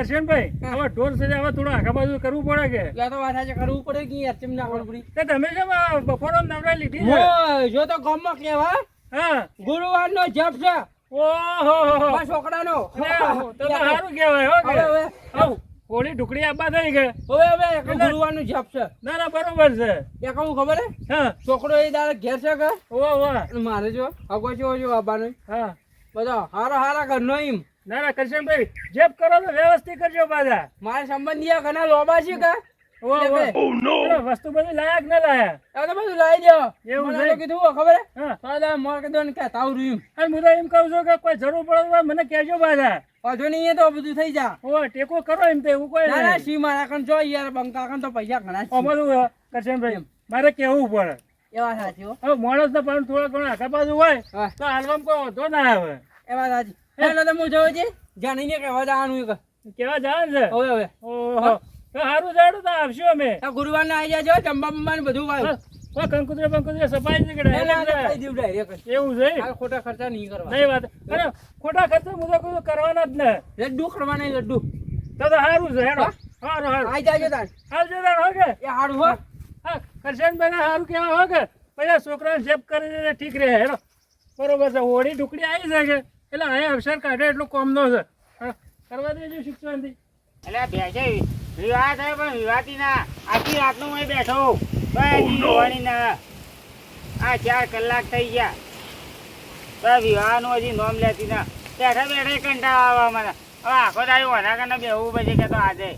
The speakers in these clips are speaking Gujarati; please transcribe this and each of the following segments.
હોય યાર હવે હવે ઢોર છે હવે થોડું આખા બાજુ કરવું પડે કે? યા તો વાત સાચી કરવું પડે કે યાર ચેમ ના પડી તે તમે કેમ બપોરો નવરાઈ લીધી છે? જો તો ગામમાં કહેવા હા. ગુરુવારનો જપ છે. ઓહો. છોકરાનો. તો તો સારું કહેવાય હો કે. હવે હવે. આવ, હોળી ઢુકડી આબા થઈ ગઈ હવે હવે ગુરુવારનું જપ છે. ના ના બરોબર છે. એ કહું ખબર હે? છોકરો એ દાડે ઘેર છે કે? ઓ વાહ. મારે જો અગો જો જો આબાનો. હા. બધા હારા હારા ઘરનો એમ. ના ના કરશનભાઈ જેબ કરો તો વ્યવસ્થિત કરજો પાછા. મારા સંબંધી ઘણા લોબા છે કે? અરે, વસ્તુ બધી લાયક ના લાયા. તો બધું લાવી દો. એવું કીધું ખબર હે? મોર કીધું ને કે તાવ રહ્યું. અને હું તો એમ કહું છું કે કોઈ જરૂર પડે મને કહેજો પાછા. વાંધો નહીં તો બધું થઈ જા. ઓ ટેકો કરો એમ તો એવું કોઈ ના ના સી મારા કણ જો યાર બંકા કણ તો પૈસા ઘણા છે. અમારું કરશનભાઈ મારે કેવું પડે. એવા સાચી હવે માણસ ને પણ થોડા ઘણા આખા બાજુ હોય તો હાલવામાં કોઈ વાંધો ના આવે. એ વાત સાચી. એટલે તો હું જોઉં છે જાણીને કેવા જવાનું એક. કેવા જવાનું છે? હવે હવે. ઓહો. સારું જાડું તો આવશું અમે. આ ગુરુવારને આવી જાજો જમવા બમવા ને બધું વાવ કંકુતરે બંકુતરે સફાઈ જ. એવું છે? ખોટા ખર્ચા નહીં કરવા. નહીં વાત. અરે ખોટા ખર્ચા હું તો કોઈ કરવાના જ ને. લડ્ડુ કરવાના લડ્ડુ. તો તો સારું છે હેડો. સારું સારું આવી જાજો તાર. આવજો તાર હો કે? એ હાડું હો. હા કરશનભાઈ ને સારું કહેવાય હો કે? પેલા છોકરાને સેફ કરી દે ઠીક રહે હેડો. બરોબર છે હોળી ઢુકડી આવી છે કે? એટલે અહીંયા અવસર કાઢે એટલું કોમનો છે. હા, કરવા દેજો શિક્ષણથી. એટલે બેસે વિવાહ થાય પણ વિવાહથી ના આખી રાતનું હું બેઠો જોવાની ના આ ચાર કલાક થઈ ગયા. તો વિવાહનું હજી નોમ લેતી ના. બેઠા બેઠા કંટાળો આવવા મને હવે આખો દાડી ઓના કને બેહવું પછી કે તો આજે.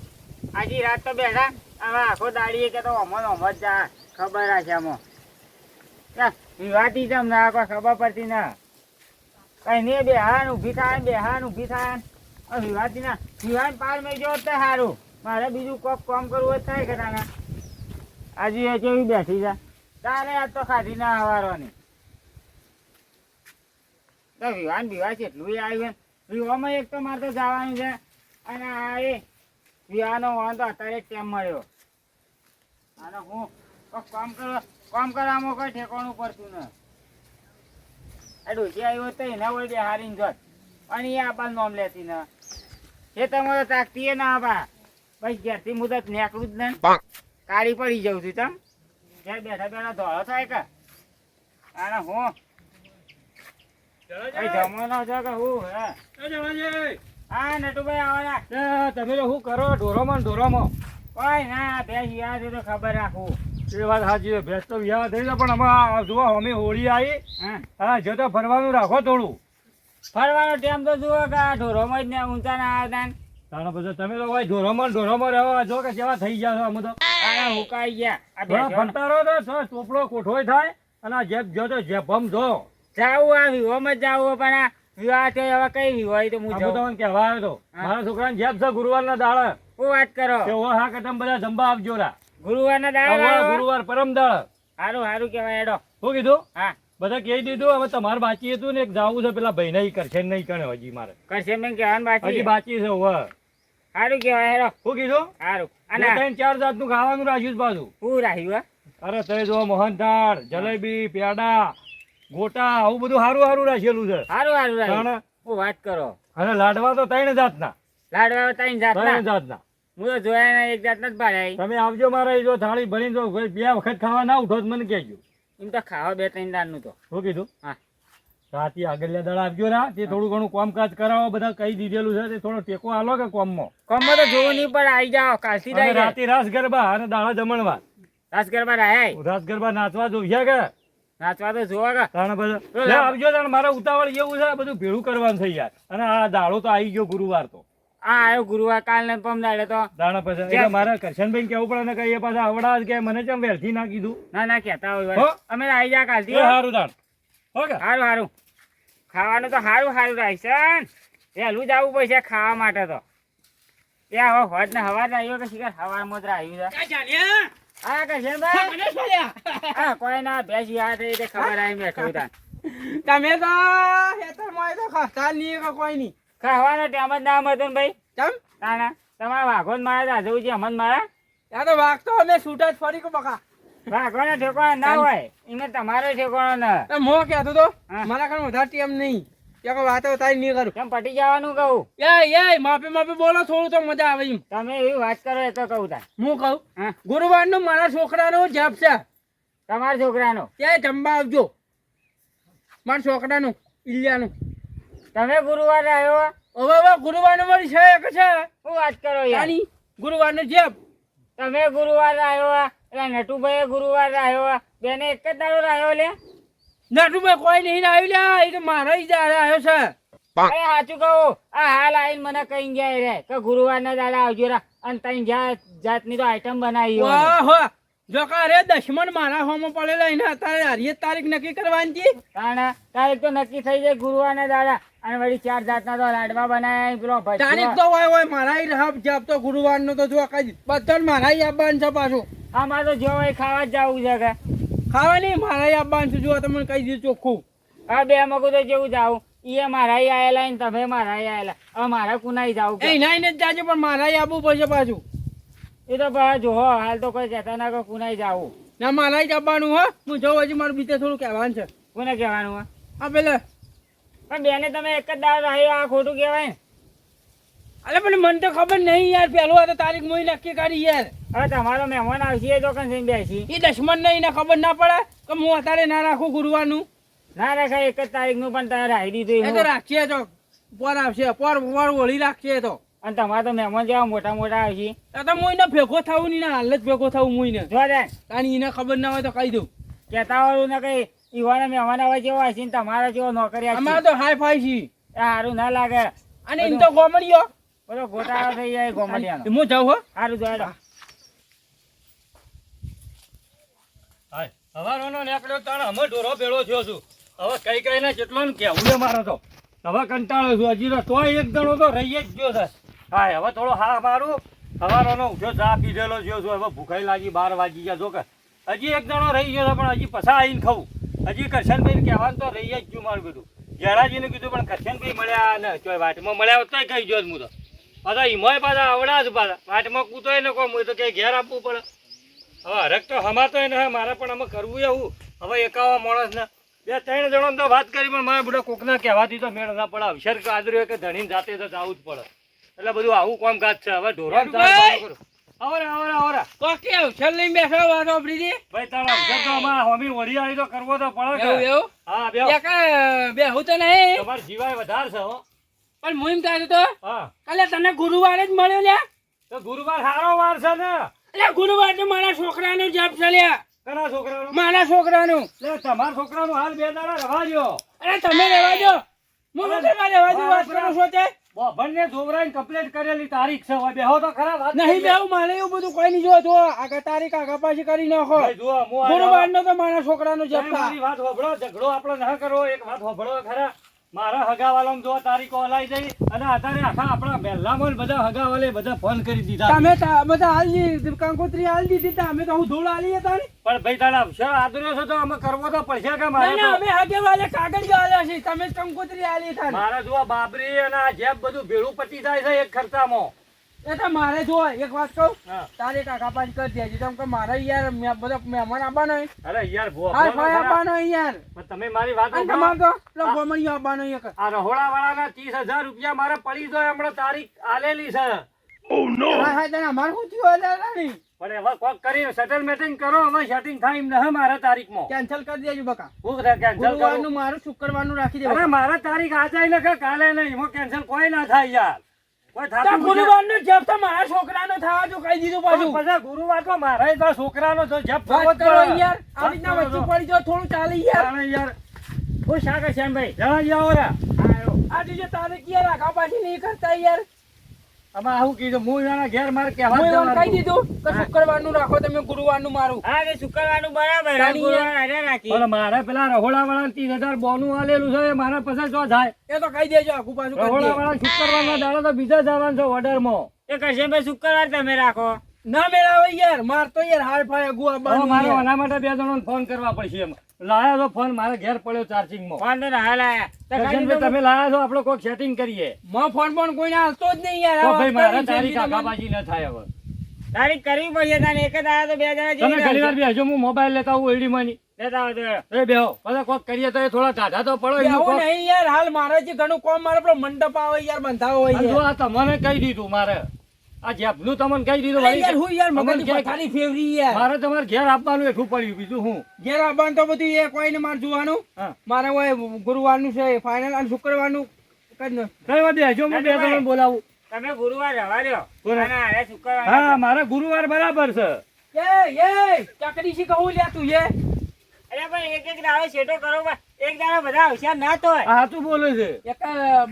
આજી રાત તો બેઠા. હવે આખો દાડીએ કે તો અમો અમો જ જા. ખબર આ છે આમાં. ત્યાં વિવાહથી તમને ખબર પડતી ના. કઈ નહીં બેહાન ઊભી થાય, બે બેહાન ઊભી થાય. વિવાદી આ ના વિવાહ પાર મેં જો તો સારું મારે બીજું કોક કામ કરવું થાય કે તાના આજે એ કેવી બેઠી છે. તારે આજ તો ખાધી ના આવવાની તો વિવાહ ને વિવાહ કેટલું આવ્યું વિવાહમાં એક તો મારે તો જવાનું છે. અને આ એ વિવાહનો વાંધો અત્યારે જ ટાઈમ મળ્યો? અને હું કોક કામ કરો, કામ કરવામાં કોઈ ઠેકાણું પડતું ન આ ડોસી આવ્યો તો એના વડે બેહારીને જોત. અને એ આપા નોમ લેતી ન. એ તમારે તાકતી એ ના આપા બસ ઘેરથી મુદત નીકળું જ નહીં. કાળી પડી જવું છું તમ. ઘેર બેઠા બેઠા ધોળો થાય કે? અને હું? જમવાનો છો કે હું હે? હા નટુભાઈ આવવાના તમે તો શું કરો? ઢોરોમાં ને ઢોરોમાં. કોઈ ના બે તો ખબર રાખું. એ વાત સાચી ભેંસ તો થઈ પણ જુઓ અમે હોળી આવી. હા? જો તો ફરવાનું રાખો થોડું. ફરવાનો ટાઈમ તો જુઓ કે ઢોરોમાં જ ને ઊંચા ના આવતા ને. તાણા તમે તો ભાઈ ઢોરોમાં ઢોરોમાં રહેવા જો કે કેવા થઈ ગયા છો અમે તો. હુકાઈ ગયા. આ થોડા બેસો. ફરતા રહો તો ચોપડો કોઠોય થાય અને જેબ જો તો જેભમ જો. જાવું આ વિવાહમાં જ જાવું પણ આ વિવાહ છે હવે કઈ વિવાહ તો હું જાઉં. તમને કહેવા આવ્યો તો. મારા છોકરાને જેબ છે ગુરુવારના દાડે. શું વાત કરો? કે ઓ હા કે તમે બધા જમવા આવજો રા. ગુરુવારના આ દાડા ગુરુવાર પરમ દાડે સારું સારું કહેવાય એડો શું કીધું? હા. બધા કહી દીધું હવે તમારે બાકી હતું ને એક જાવું છે પેલા ભાઈ નહીં કરશે નહીં કરે હજી મારે. કરશે મેં કહેવાનું હજી બાકી બાકી છે હવે. સારું કહેવાય એડો શું કીધું? સારું અને ત્રણ ચાર જાતનું ખાવાનું રાખ્યું પાછું. શું રાખ્યું અરે તે જો મોહનથાળ જલેબી પેડા ગોટા આવું બધું સારું સારું રાખેલું છે. સારું સારું રાખ્યું વાત કરો. અને લાડવા તો ત્રણ જાતના. લાડવા ત્રણ જાતના. ત્રણ જાતના. હું તો જોયા ના એક જાતના જ ભાડ્યા તમે આવજો મારે જો થાળી ભરીને જો બે વખત ખાવા ના ઉઠો મને કહેજો. એમ તો ખાવા બે ત્રણ દાળનું તો. શું કીધું? હા. રાતે આગળના દાડા આવજો ના તે થોડું ઘણું કામકાજ કરાવો બધા કહી દીધેલું છે. તે થોડો ટેકો આલો કે કોમમાં? કોમમાં તો જોવું નહીં પણ આવી જાઓ કાશી રહી રાતે રાસ ગરબા અને દાડા જમણવા રાસ ગરબા રાય રાસ ગરબા નાચવા જોઈએ કે? નાચવા તો જોવા કે. તાણ બધા આવજો તાણ મારે ઉતાવળ જેવું છે બધું ભેળું કરવાનું થઈ યાર. અને આ દાડો તો આવી ગયો ગુરુવાર તો. આ આવ્યો ગુરુવાર કાલ ને પમ દાડે તો. દાણા પછી એટલે મારે કરશનભાઈ કેવું પડે ને કઈ પાછા આવડા કે મને ચમ વેલથી ના કીધું? ના ના કહેતા હોય અમે આવી જા કાલથી સારું ઓકે સારું સારું ખાવાનું તો સારું સારું રાખશે. વહેલું જ આવવું પડશે ખાવા માટે તો. એ હવે હોજ ને હવા આવ્યો કે શિખર હવામાં જ આવ્યું છે. હા કરશનભાઈ. હા કોઈ ના ભેંસ યાદ થઈ ખબર આવી મેં તાન. તમે તો ખેતરમાં તો ખસતા જ નહીં કોઈ નહીં. ખાવાનો ટાઈમ જ ને ભાઈ. ચમ તાના તમારા વાઘો જ મારા દાદુ છે અમન મારા? ત્યાં તો વાઘ તો અમે છૂટા જ ફરી બકા બકા. ને ઠેકાણા ના હોય એમાં તમારો ઠેકાણો ના. મો કહેતો તો. મારા કારણે વધારે ટેમ નહીં. કે વાતો તારી નહીં કરું. કેમ પટી જવાનું કહું? એ એ માપે માપે બોલો થોડું તો મજા આવે એમ. તમે એવી વાત કરો એ તો કહું તાર હું કહું? હા. ગુરુવારનું મારા છોકરાનો જપ છે. તમારા છોકરાનો? ત્યાં જમવા આવજો. મારા છોકરાનું ઇલિયાનું તમે ગુરુવારે આવ્યો હવે હવે ગુરુવારનું મારી છે એક છે. હું વાત કરો યાર. ગુરુવારનો જપ તમે ગુરુવારે આવ્યો એટલે નટુભાઈ ગુરુવારે આવ્યો બેને એક જ દાડો આવ્યો લે. નટુભાઈ કોઈ નહીં આવ્યું લે. એ તો મારો જ દાડે આવ્યો છે. અરે સાચું કહું. આ હાલ આવીને મને કઈ ગયા રે. કે ગુરુવારના દાડા આવજો રા. અને તઈ જાત જાતની તો આઈટમ બનાવી હો ઓહો જો કા રે દશમન મારા હોમો પડેલા એને અત્યારે તારીખ નક્કી કરવાની હતી? તારીખ તો નક્કી થઈ જાય ગુરુવારના દાડા. અને વળી ચાર જાતના તો લાડવા બનાવ્યા પેલો તારીખ તો હોય હોય મારા રહબ જપ તો ગુરુવારનો તો જો કઈ બધા મારા આવવાનું છે પાછું. આમાં તો જો હોય ખાવા જ જવું છે કે. ખાવા નહીં મારા આવવાનું છે જો તમને કહી દીધું ચોખ્ખું. આ બે મગું તો જેવું જાવ એ મારા આયેલા ને તમે મારા આયેલા. હવે મારા કુનાઈ જાવ એ ના ને જ જાજે પણ મારા આવવું પડશે પાછું. એ તો ભાઈ જો હાલ તો કોઈ કહેતા ના કે કુનાઈ જાવું. ના મારા જ આવવાનું હો. હું જઉં હજી મારું બીજે થોડું કહેવાનું છે. કોને કહેવાનું હા? હા પેલે પણ બેને તમે એક જ દાડો રહ્યો આ ખોટું કહેવાય. અરે પણ મને તો ખબર નહીં યાર પેલું આ તો તારીખ મોઈ નક્કી કરી યાર. હવે તમારો મહેમાન આવશે તો કંઈ બેસી. એ દશમન નહીં ખબર ના પડે કે હું અત્યારે ના રાખું ગુરુવારનું? ના રાખાય એક જ તારીખનું પણ તમે રાખી એ દીધું તો રાખીએ તો. પર આવશે પર પર વળી રાખીએ તો. અને તમારા તો મહેમાન જેવા મોટા મોટા આવશે. તો તો એને ભેગો થવું નહીં હાલ જ ભેગો થવું મોઈને. જો કારણ એને ખબર ના હોય તો કહી દઉં. કહેતા વાળું ને કઈ ઈવાના મહેમાન આવે જેવો ને તમારા જેવો નોકરી અમારે તો હાઈ ફાઈ છે. સારું ના લાગે. અને એમ તો ગોમડીઓ બોલો ગોટાળો થઈ જાય ગોમડિયાનો. હું જાઉં હો. સારું જોડો હવારોનો નીકળ્યો તાણ અમે ઢોરો ભેળો થયો છું. હવે કઈ કઈ ને જેટલો ને કેવું છે મારો તો. હવે કંટાળો છું હજી તો એક જણો તો રહી જ ગયો છે. હાય હવે થોડો હા મારું. હવારોનો ઉઠ્યો ચા પીધેલો થયો છું. હવે ભૂખાઈ લાગી બાર વાગી ગયા. જો કે હજી એક જણો રહી ગયો છે પણ હજી પછા આવીને ખાવું હજી કરશનભાઈ કહેવાનું તો રહી જ ગયું મારું બધું. જરાજીને કીધું પણ કરશનભાઈ મળ્યા ને. ચોય વાટમાં મળ્યા હોત તોય કહી ગયો હું તો. પાછા ઈમોય પાછા આવડા જ પાછા. વાટમાં કૂતોય ન કોઈ હું તો કે ઘેર આપવું પડે. હવે હરક તો હમાતો ને મારે પણ અમે કરવું એવું. હવે એકાવા માણસ ને બે ત્રણ જણો તો વાત કરી પણ મારે બધા કોકના કહેવાથી તો મેળ ના પડે અવસર કાદર્યો કે ધણીને જાતે તો જવું જ પડે. એટલે બધું આવું કામકાજ છે. હવે આવરે આવરે આવરે. કોકે અવસર લઈને બેઠો વાતો પ્રીતિ ભાઈ તારા તો હોમી તો કરવો તો પડે એવું એવું? હા બે એક બેહું તો નહીં. તમારે જીવાય વધારે છે હો. પણ હું એમ તો હા. કાલે તને ગુરુવારે જ મળ્યો લ્યા. તો ગુરુવાર સારો વાર છે ને. એટલે ગુરુવાર તો મારા છોકરાનો જપ છે લ્યા. કના છોકરાનો? મારા છોકરાનું. લે તમારા છોકરાનું હાલ બે દાડા રવા દ્યો. અરે તમે રહેવા દો મને રહેવા દઉં વાત કરો છો? તે બંને છોકરાની કમ્પ્લેટ કરેલી તારીખ છે હવે બેહો તો ખરા વાત નહીં લે. મારે એવું બધું કોઈ નહીં જો જો આગળ તારીખ આગળ પાછી કરી નાખો. આ ગુરુવારનો તો મારા છોકરાનો મારી વાત હોભળો ઝઘડો આપણે ના કરો એક વાત હોભળો ખરા. મારા હગાવાલામાં જો તારીખો હલાઈ જઈ અને અત્યારે આખા આપણા મહેલામાં બધા હગાવાલે બધા ફોન કરી દીધા. તમે તા- બધા હાલ દી કંકોત્રી હાલ દીધી તા. અમે તો હું ધૂળ હાલી હતા ને. પણ ભાઈ તારા છે આદર્યો છે તો અમે કરવો તો પડશે કે મારે ના, અમે હાગે વાલે કાગળ જો હાલ્યા છે. તમે કંકોત્રી હાલી હતા મારા જો બાબરી અને આ જેબ બધું ભેળું પતી જાય છે એક ખર્ચામાં. એ તો મારે જો એક વાત કહું? હા. તારે કાકા પાંચ કરી દેજે. તમ કે મારે યાર મે- બધા મહેમાન આવવાનો હોય. અરે યાર ભો હાય ભાઈ આવવાનો યાર. તમે મારી વાત. તમારે તો પેલો ગોમડીયો આવવાનો એક. આ રહોડા વાળાના ત્રીસ હજાર રૂપિયા મારે પડી જો હમણાં તારીખ આલેલી છે. હાય હાય તને અમારે હું થયું રાણી? પણ હવે કોક કરી સેટલમેન્ટિંગ કરો હવે સેટિંગ થાય એમ ન મારા તારીખમાં. કેન્સલ કરી દેજો બકા. હું કેન્સલ કરું. મારું મારું શુક્રવારનું રાખી દેવું અરે મારા તારીખ આજે ને કે કાલે નહીં એમાં કેન્સલ કોઈ ના થાય યાર. ગુરુવારનો જપ તો મારા છોકરાનો થવા જો કહી દીધું પાછું. પછી ગુરુવાર તો મારા તો છોકરાનો તો જપ થવો કરો. યાર. આ રીતના વચ્ચે પડી થોડું ચાલે યાર. યાર. હું શાક છે ભાઈ. જવા જાઓ આ જે તારીખ ક્યાં આગા પાછી નહીં કરતા યાર? આમાં આવું કીધું હું એના ઘેર મારે કહેવા હું કહી દીધું કે શુક્રવારનું રાખો તમે ગુરુવારનું મારું. હા શુક્રવારનું બરાબર ગુરુવાર રાખી. પણ મારે પેલા રહોડા વાળા ત્રીસ હજાર બોનું આલેલું છે એ મારા પાસે જો થાય એ તો કહી દેજો આખું પાછું રહોડા. વાળા શુક્રવારના દાડા તો બીજા જવાનું છે ઓર્ડરમાં. એ કરશે ભાઈ શુક્રવાર તમે રાખો. ના મેળાવો યાર માર તો યાર હાલ ફાય ગુવા મારે. આના માટે બે જણોને ફોન કરવા પડશે એમ. લાયા તો ફોન મારે ઘેર પડ્યો ચાર્જિંગમાં ફોન ના લાયા તમે લાયા છો આપણે કોઈક સેટિંગ કરીએ. મો ફોન પણ કોઈને આવતો જ નહીં યાર. તો ભાઈ મારા તારી. આગાબાજી ન થાય હવે. તારી કરવી પડશે તારે એક જ આયા તો બે જણા તમે ઘણી વાર બેસજો હું મોબાઈલ લેતા હું એડી માની. લેતા આવજો. એ બેહો પછી કોક કરીએ તો એ થોડા ટાઢા તો પડો એવું. નહીં યાર. હાલ મારે જે ઘણું કોમ મારે પેલો મંડપ આવે યાર બંધાવો હોય. આ તમને કહી દીધું મારે? આ જેબનું તમને કહી દીધું અરે યાર હું યાર ક્યાંય- પથારી ફેરવી યાર. મારે તમારે ઘેર આપવાનું એટલું પડ્યું બીજું હું? ઘેર આવવાનું તો બધું એ કોઈને મારે જોવાનું. મારે હોય ગુરુવારનું છે ફાઇનલ અને શુક્રવારનું. કઈ. કઈ વાત બેસજો હું બે તમને બોલાવું. તમે ગુરુવાર રવા. અને શુક્રવાર. હા મારે ગુરુવાર બરાબર છે. એ એ ચકડી શી કહું લ્યા તું એ. અરે પણ એક એક દાડો શેઠો કરો એક દાડો બધા હોશિયાર ના તો હોય. આ બોલે છે. એક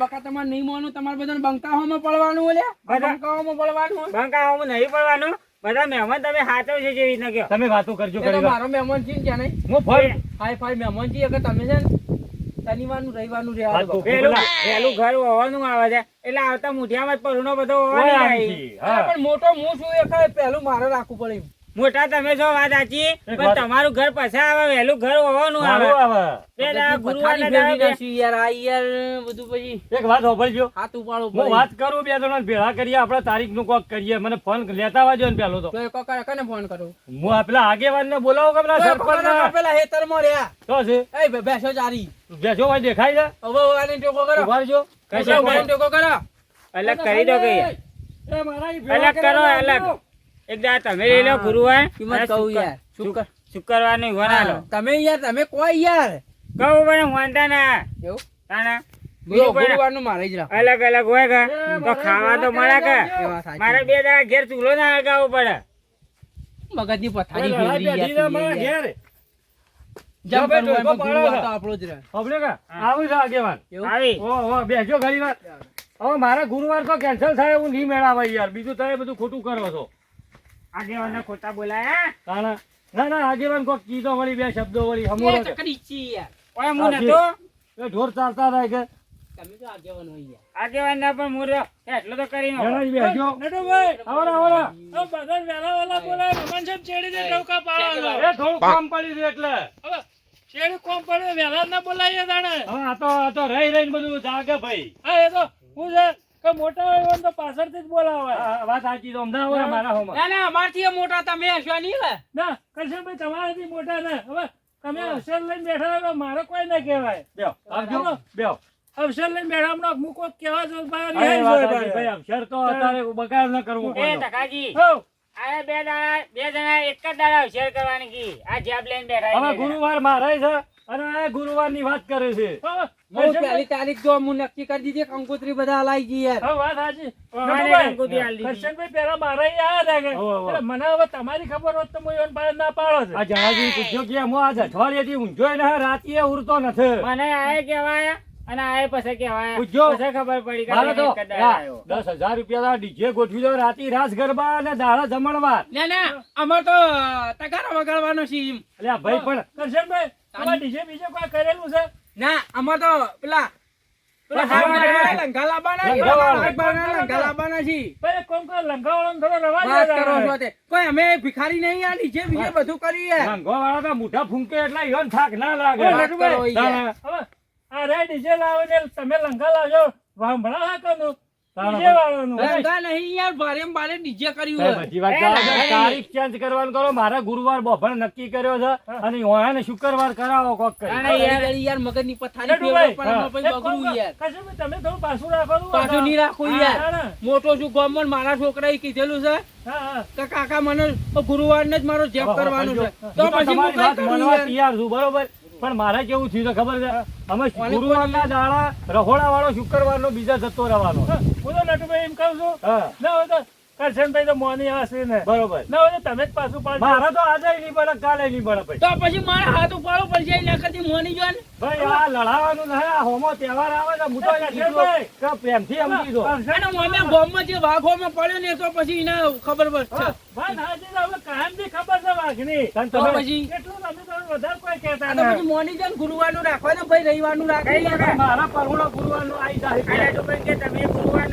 બકા તમારે નહીં માનું તમારે બધાને બંકાહોમાં પડવાનું હોય બંકાહોમાં પડવાનું હોય? નહીં પડવાનું. બધા મહેમાન તમે હાથો છે જેવી રીતના કહો. તમે વાતો કરજો એ તો ઘણી વાર. મારો મહેમાન છે ને ત્યાં નહીં? હું ફોન હાય ફાય મહેમાન છે અગર તમે છે ને શનિવારનું રવિવારનું વાત પેલું ઘર હોવાનું આવે છે. એટલે આવતા મુઠિયામાં જ પરુનો બધો હોવાની પણ મોટો હું છું એ ખાય પહેલું મારે રાખવું પડે. મોટા તમે છો વાત સાચી પણ તમારું ઘર પછી આવે વહેલું ઘર હોવાનું આવે. પેલા ગુરુવારે યાર આ યાર બધું પછી એક વાત હોભળજો. હાથ ઉપાડવું હું વાત કરું બે જણા ભેળા કરીએ આપણે તારીખનું કોક કરીએ. મને ફોન લેતા આવજો ને પેલો તો. તો કને ફોન કરું? હું આ પેલા આગેવાન ને બોલાવો કે પેલા સરપંચ ને પેલા હેતરમાં રહ્યા? તો છે. એ બેસો ચારી. બેસો ભાઈ દેખાય છે? હવે આને ટેકો કરો. ઉભારજો કઈ ટેકો કરો. અલગ કરી દો કે. એ મારા અલગ કરો અલગ. લાવો. એક દાડા તમે લઈ લો ગુરુવાર. કિંમત કહું યાર. શુક્ર શુક્રવારની વના લો તમે યાર તમે કોઈ યાર. કહું પણ વાંધા ના. એવું? તાના અલગ અલગ હોય કે? તો ખાવા તો મળે કે. મારે બે દાડા ઘેર ચૂલો ના હગાવવો પડે. મગજની પથારી મારા ગુરુવાર તો કેન્સલ થાય એવું નહીં મેળાવે યાર. બીજું તમે બધું ખોટું કરો છો. આગેવાનને ખોટા બોલાયા કાણા ના ના આગેવાન કોક કીધો વળી બે શબ્દો વળી હમોરો એ કે. ચકડી છી યાર. ઓય હું તો એ ઢોર ચાલતા થાય કે? તમે તો આગેવાન હોય યાર. આગેવાન ના પણ હું રહ્યો એટલો તો કરી નાખો. જણાવી બેસજો આવડા આવડા. એ થોડું કામ પડી છે એટલે. હવે આ તો આ તો રહી રહીને બધું જાગે ભાઈ. આ વાત સાચી તો અમદાવાદ મારા હોમાં. ના ના અમારથી મોટા તમે હશો નહીં હવે. મારે કોઈ ના કહેવાય. બેહો, આવજો બેહો. અવસર લઈને બેઠા હમણાં મૂકો કેવા જો બહાર અરે રિહાઈ વાત જાય સાચી, ભાઈ બહાર. તો અત્યારે બગાડ ન કરવો એ ટકાજી. હો, બે દાડા બે જણા એક જ દાડા કરવાની કી. આ જેબ લઈને બેઠા હવે ગુરુવાર મારે છે. અને આ ગુરુવારની વાત કરે છે પહેલી તારીખ જો હું નક્કી કરી દીધી કંકોત્રી બધા હલાઈ ગઈ યાર હો, વાત સાચી. કરશનભાઈ પહેલા મારા આયા. એટલે મને હવે તમારી ખબર હોત તો હું એમને બહાર ના પાડો છે. આ જહાજી પૂછ્યો કે હું આજ અઠવાડિયેથી ઊંઝોય ને રાતીએ ઉડતો નથી મને આ કહેવાય અને આએ પછી કહેવાય પૂછજો. પછી ખબર પડી કે મારે તો એક જ દાડા આવ્યો. દસ હજાર રૂપિયા ડીજે ગોઠવી દો રાતી રાસ ગરબા અને દાડા જમણવાર ના ના અમાર તો તગારા વગાડવાનો છે એમ ભાઈ પણ કરશનભાઈ, તમારે DJ બીજે કોઈ કરેલું છે? ના અમાર તો પેલા લંગા લંગા ભિખારી નહીં આ નીચે બીજે બધું કરી રંગો વાળા તો મોઢા ફૂંકે એટલે ઈવન થાક ના લાગે. અરે ડીજે લાવો ને તમે લંકા લાવજો. વાંભળા હા મારે ગુરુવાર બપોર નક્કી કર્યો છે અને ઓયાને શુક્રવાર કરાવો કોક કરી. યાર. ઘડી યાર પથારી નટુભાઈ, ફેરવો પણ હા. એમાં પછી એક કામ બગડવું કરો, યાર. કશું તમે થોડું પાછું રાખવાનું પાછું નહીં રાખવું યાર. મોટો છું ગામમાં મારા છોકરાએ કીધેલું છે. કે કાકા મને ગુરુવાર ને જ મારો જેબ કરવાનો છે. તો પછી? તૈયાર છું બરોબર? પણ મારે કેવું થયું તો ખબર છે? અમે ગુરુવાર ગુરુવારના દાડા રહોડા વાળો શુક્રવારનો બીજા જતો રહેવાનો. હા, હું તો નટુભાઈ એમ કહું છું. ના હોય તો કરશનભાઈ તો મોની હશે ને. બરોબર. ના હોય તમે જ પાછું પાડજો. મારે તો આજે નહીં પડે કાલે નહીં પડે ભાઈ તો પછી મારે હાથ ઉપાડવો પડશે એના મોની જો ને ભાઈ આ લડાવાનું નહીં આ હોમો તહેવાર આવે છે હું તો એને કે પ્રેમથી સમજી દો અને અમે ગામમાં જે વાઘોમાં પડ્યો ને તો પછી એને ખબર પડશે હાચી છે, હવે કાયમથી ખબર છે વાઘની. તો તમે પછી એટલું તમે તો વધારે કોઈ કહેતા ના. પછી મોની જો ને ગુરુવારનું રાખવાનું ભાઈ રવિવારનું રાખે મારા પરहुणો ગુરુવાનું આવી કે તમે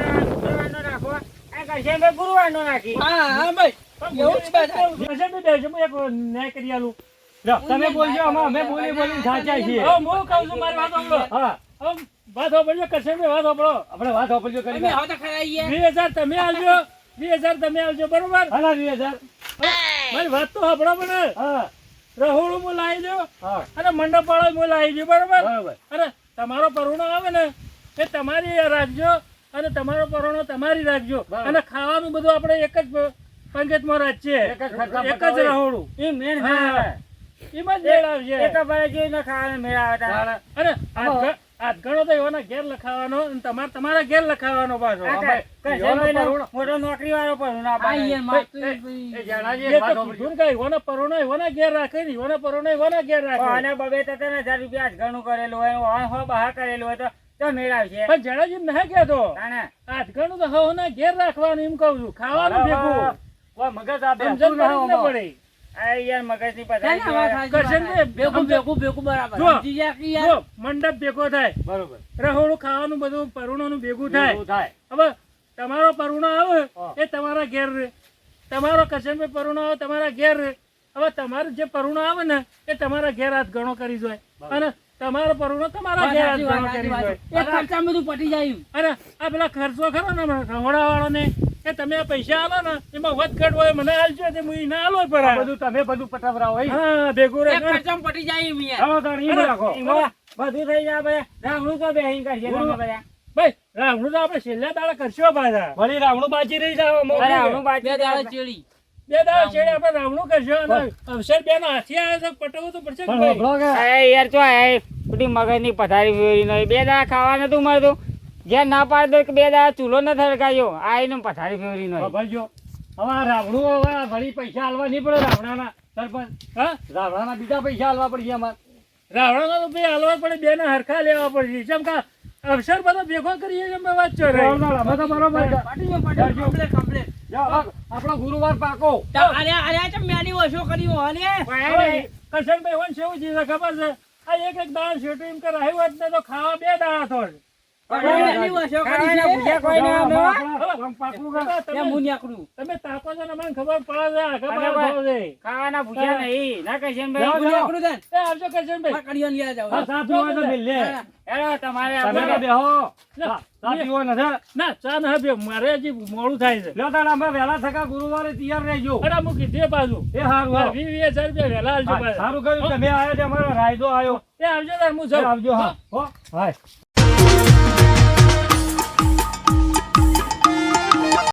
રાખો આ કરશનભાઈ ગુરુવારનો રાખી હા હા ભાઈ. એવું જ બધા. કરશનભાઈ બેસજો, હું એક ન્યાય કરી આલું. તમે બોલજો અમે અમે બોલી બોલી સાચા છીએ. હું કહું છું, મારી વાત સાંભળો. હા. વાત સાંભળજો, કરશનભાઈ વાત સાંભળો. આપણે વાત વાપરજો કરી અમે હવે ખરા યાર હજાર તમે હજાર આવજો બરોબર? હા બે હજાર. મારી વાત તો સાંભળો મને. હા. રહોડું હું લાવી દો હા. અને મંડપ વાળો હું લાવી દઉં બરોબર? અરે તમારો પરુણો આવે ને એ તમારી રાખજો. અને તમારો પરોણો તમારી રાખજો. અને ખાવાનું બધું આપણે એક જ પંગતમાં રાખીએ. એક જ ખર્ચા એક જ પતાવીએ. રહોડું. એ મેન એમાં મેળ આવશે. એ તો ભલે જોઈ ના ખાવાને મેળ આવે અને હાથ તો એવાના ઘેર લખાવાનો અને તમારે તમારા ઘેર લખાવાનો પાછો. મોટો નોકરી વાળો પણ ભાઈ. પરુણો એવાના ઘેર રાખે ને એવાના પરોણો એવાના ઘેર રાખે. અને બબે તને હજાર રૂપિયા જ ઘણું કરેલું હોય હો બહાર કરેલું હોય તો તો પણ જણાજી ના કહેતો ઘેર રાખવાનું એમ કહું છું. ખાવાનું ભેગું. કોઈ મગજ આ સમજણ ના પડી ને ને ને મંડપ ભેગો થાય. બરોબર. રહોડું ખાવાનું બધું પરુણોનું ભેગું થાય. હવે તમારો પરુણો આવે એ તમારા ઘેર રે. તમારો કરશનભાઈ પરુણો આવે તમારા ઘેર રે. હવે તમારું જે પરુણો આવે ને એ તમારા ઘેર હાથ ગણો કરી જોઈએ અને તમારો પરુણો તમારા ઘેર સાચી, કરી જોઈએ સાચી. બધું પટી જાય અરે આ પેલા ખર્ચો ખરો ને રહોડા ને એ તમે પૈસા આલો ને એમાં વધઘટ હોય મને આલજો તે હું ના આલો આ પર બધું તમે બધું પટાવરાવો હોય હા ભેગું રહે ખર્ચા પટી જાય એમ યાર. ચાલો તાણ રાખો. બધું થઈ જાય બધા રામણું તો બેહીને કરશે તમે બધા. ભાઈ રાવણું તો આપણે છેલ્લા દાડા કરશો પાછા. વળી રાવણું બાજી રહી જાવ રાવણું બે બાકી દાડા ચેડી. બે દાડા છેડે આપણે રાવણું કરશો અને અવસર બે હાથી આવે તો પટવવું તો પડશે ભાઈ? હોભળો કે અરે યાર તો આ બધી મગજની પથારી ફેરવી નહીં બે દાડા ખાવા નતું મળતું જ્યાં ના પાડ દો બે દાડા ચૂલો ન થરકાયો આ એનું પથારી ફેરી નહીં હોભળજો. હવે આ રાવણું હવે ભરી પૈસા હાલવા નહીં પડે રાવણાના સરપંચ. હા? રાવણાના બીજા પૈસા હાલવા પડશે અમારે રાવણાના તો ભાઈ હાલવા પડે બે ના હરખા લેવા પડશે. જેમ કે અવસર બધો ભેગો કરીએ એમ વાત છો રે રાવણા, બરોબર છે. પટી આપણો ગુરુવાર પાકો. તો અરે અરે આ મેની ઓછો કરી હો ને હવે કરશનભાઈ વંશ એવું છે ખબર છે. આ એક એક દાણા છેટું એમ કે રહ્યું જ ને તો ખાવા બે દાણા થોડ મારે હજી મોડું થાય છે. લ્યો તાણ અમે વહેલા થકા ગુરુવારે તૈયાર રહેજો. અરે હું કીધું પાછું. એ સારું વેલા. વીસ હજાર રૂપિયા આવજો સારું કહ્યું તમે આયા તે અમારો રાયદો આવ્યો. એ આવજો હું આવજો હા. હો હાય.